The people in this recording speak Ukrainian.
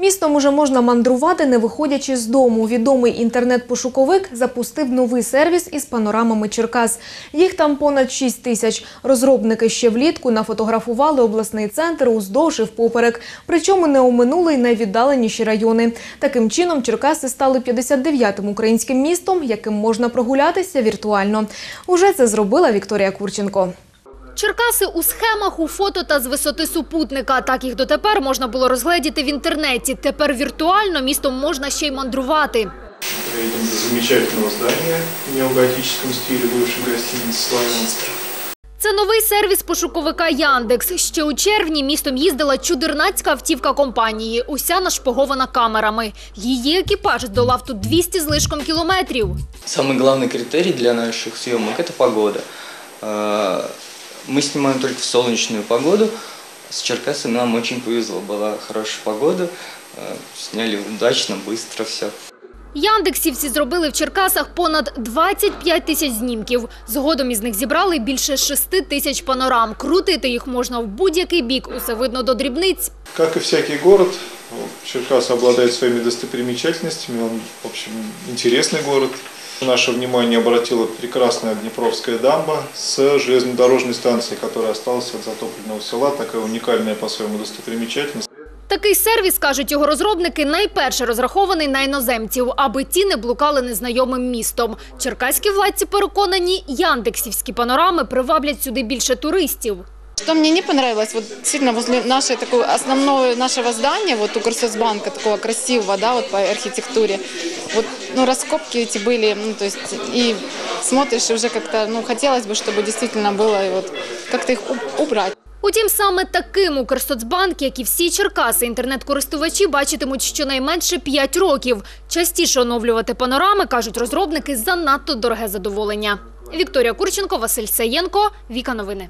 Містом уже можна мандрувати, не виходячи з дому. Відомий інтернет-пошуковик запустив новий сервіс із панорамами Черкас. Їх там понад 6 тисяч. Розробники ще влітку нафотографували обласний центр уздовж і впоперек. Причому не оминули й найвіддаленіші райони. Таким чином Черкаси стали 59-м українським містом, яким можна прогулятися віртуально. Уже це зробила Вікторія Курченко. Черкаси у схемах, у фото та з висоти супутника. Так їх дотепер можна було розгледіти в інтернеті. Тепер віртуально містом можна ще й мандрувати. Едем до замечательного здания в неоготическом стиле бывшей гостиницы «Славянск». Це новий сервіс пошуковика Яндекс. Ще у червні містом їздила чудернацька автівка компанії, уся нашпигована камерами. Її екіпаж здолав тут 200 з лишком кілометрів. Самый главный критерий для наших съемок – это погода. Э, Мы снимаем только в солнечную погоду. С Черкасами нам очень повезло, была хорошая погода, э, сняли удачно, быстро все. Яндексівці зробили в Черкасах понад 25 тисяч знімків. Згодом із них зібрали більше 6 тисяч панорам. Крутити їх можна в будь-який бік, усе видно до дрібниць. Как и всякий город, Черкас обладает своими достопримечательностями. Он, в общем, интересный город. Наше внимание обратила прекрасная Днепровская дамба с железнодорожной станцией, которая осталась от затопленного села, такая уникальная по своему достопримечательности. Такий сервіс, кажуть його розробники, найперше розрахований на іноземців, аби ті не блукали незнайомим містом. Черкаські владці переконані, яндексівські панорами приваблять сюди більше туристів. Что мне не понравилось, вот сильно возле нашей такой основного нашего здания, вот у Горсоцбанка такого красивого, да, вот по архитектуре, вот, ну, раскопки эти были, ну, то есть, и смотришь, и уже как-то, ну, хотелось бы, чтобы действительно было, и вот, как-то их у- убрать. Утім, саме таким Укрсоцбанк, як і всі Черкаси, інтернет-користувачі бачитимуть щонайменше 5 років. Частіше оновлювати панорами, кажуть розробники, занадто дороге задоволення. Вікторія Курченко, Василь Саєнко, Віка Новини.